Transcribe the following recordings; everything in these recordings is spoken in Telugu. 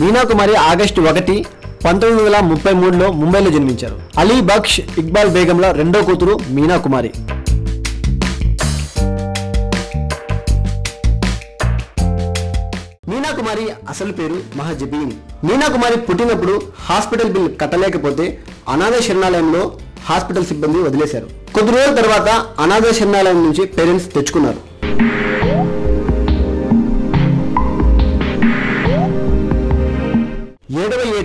మీనా కుమారి ఆగస్టు ఒకటి పంతొమ్మిది వందల ముప్పై మూడులో ముంబైలో జన్మించారు. అలీ బక్ష్ ఇక్బాల్ బేగంల రెండో కూతురు మీనా కుమారి మీనా కుమారి అసలు పేరు మహజబీన్. మీనా కుమారి పుట్టినప్పుడు హాస్పిటల్ బిల్ కట్టలేకపోతే అనాథ శరణాలయంలో హాస్పిటల్ సిబ్బంది వదిలేశారు. కొద్ది రోజుల తర్వాత అనాథ శరణాలయం నుంచి పేరెంట్స్ తెచ్చుకున్నారు.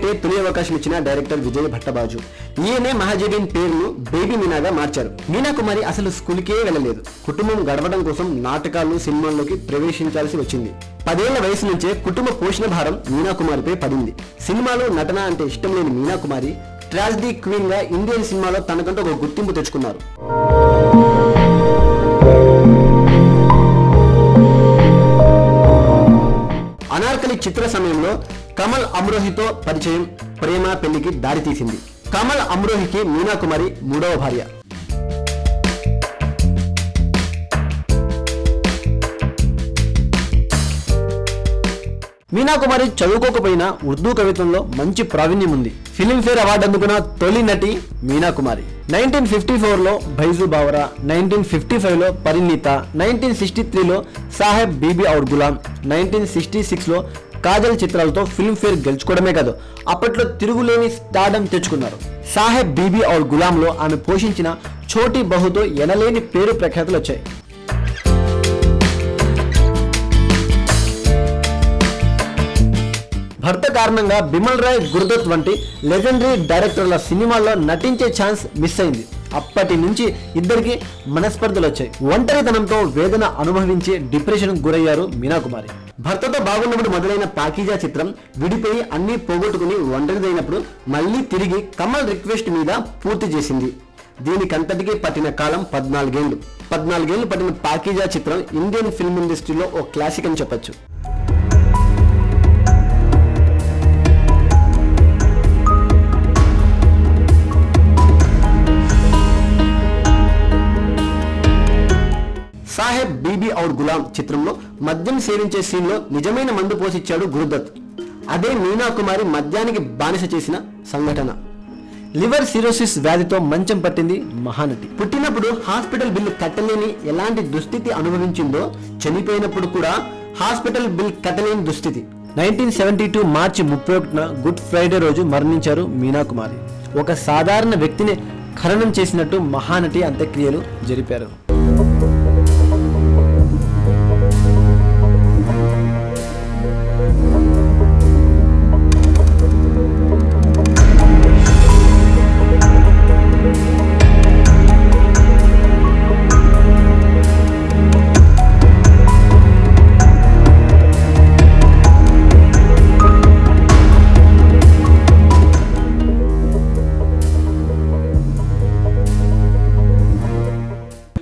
ఏడవ తొలి అవకాశం ఇచ్చిన డైరెక్టర్ విజయ్ భట్టబాజు. ఈయనే మహాజబీన్ పేరును బేబీ మీనాగా మార్చారు. మీనా కుమారి అసలు స్కూల్కే వెళ్ళలేదు. కుటుంబం గడవడం కోసం నాటకాలు సినిమాల్లోకి ప్రవేశించాల్సి వచ్చింది. పదేళ్ళ వయసు నుంచే కుటుంబ పోషణ భారం మీనా కుమారిపై పడింది. సినిమాలో నటన అంటే ఇష్టం లేని మీనా కుమారి ట్రాజిడీ క్వీన్గా ఇండియన్ సినిమాలో తనకంటూ ఒక గుర్తింపు తెచ్చుకున్నారు. ఆకలి చిత్ర సమయంలో కమల్ అమ్రోహితో పరిచయం ప్రేమ పెళ్ళికి దారితీసింది కమల్ అమ్రోహికి మీనా కుమారి మూడవ భార్య. మీనా కుమారి చదువుకోకపోయినా ఉర్దూ కవిత్వంలో మంచి ప్రావీణ్యం ఉంది. ఫిలింఫేర్ అవార్డు అందుకున్న తొలి నటి మీనా కుమారి నైన్టీన్ ఫిఫ్టీ ఫోర్లో భైజు బావరా నైన్టీన్ ఫిఫ్టీ ఫైవ్లో పరిణీత నైన్టీన్ సిక్స్టీ త్రీలో సాహెబ్ బీబీ ఔర్ గులాం నైన్టీన్ సిక్స్టీ సిక్స్లో కాజల్ చిత్రాలతో ఫిల్మ్ఫేర్ గెలుచుకోవడమే కాదు అప్పట్లో తిరుగులేని స్టాడం తెచ్చుకున్నారు. సాహెబ్ బీబీ ఔర్ గులాంలో ఆమె పోషించిన చోటీ బహుతో ఎనలేని పేరు ప్రఖ్యాతులు వచ్చాయి. భర్త కారణంగా బిమల్ రాయ్ గురుదత్ వంటి లెజెండరీ డైరెక్టర్ల సినిమాల్లో నటించే ఛాన్స్ మిస్ అయింది. అప్పటి నుంచి ఇద్దరికి మనస్పర్ధలు వచ్చాయి. ఒంటరితనంతో వేదన అనుభవించి డిప్రెషన్ గురయ్యారు మీనాకుమారి భర్తతో బాగున్నప్పుడు మొదలైన పాకీజా చిత్రం విడిపోయి అన్ని పోగొట్టుకుని ఒంటరిదైనప్పుడు మళ్ళీ తిరిగి కమల్ రిక్వెస్ట్ మీద పూర్తి చేసింది. దీనికంతటికీ పట్టిన కాలం పద్నాలుగేళ్ళు పద్నాలుగేళ్ళు పట్టిన పాకీజా చిత్రం ఇండియన్ ఫిల్మ్ ఇండస్ట్రీలో ఓ క్లాసిక్ అని చెప్పొచ్చు. బీబీ ఔర్ గులాం చిత్రంలో మద్యం సేవించే సీన్లో నిజమైన మందు పోసిచ్చాడు గురుదత్. అదే మీనా కుమారి మద్యానికి బానిస చేసిన సంఘటన. లివర్ సిరోసిస్ వ్యాధితో మంచం పట్టింది మహానటి. పుట్టినప్పుడు హాస్పిటల్ బిల్లు కట్టలేని ఎలాంటి దుస్థితి అనుభవించిందో చనిపోయినప్పుడు కూడా హాస్పిటల్ బిల్ కట్టలేని దుస్థితి. నైన్టీన్ సెవెంటీ టూ మార్చి ముప్పై ఒకటిన గుడ్ ఫ్రైడే రోజు మరణించారు మీనా కుమారి ఒక సాధారణ వ్యక్తిని ఖననం చేసినట్టు మహానటి అంత్యక్రియలు జరిపారు.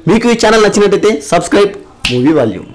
మీకు ఈ ఛానల్ నచ్చినట్టయితే సబ్స్క్రైబ్ మూవీ వాల్యూమ్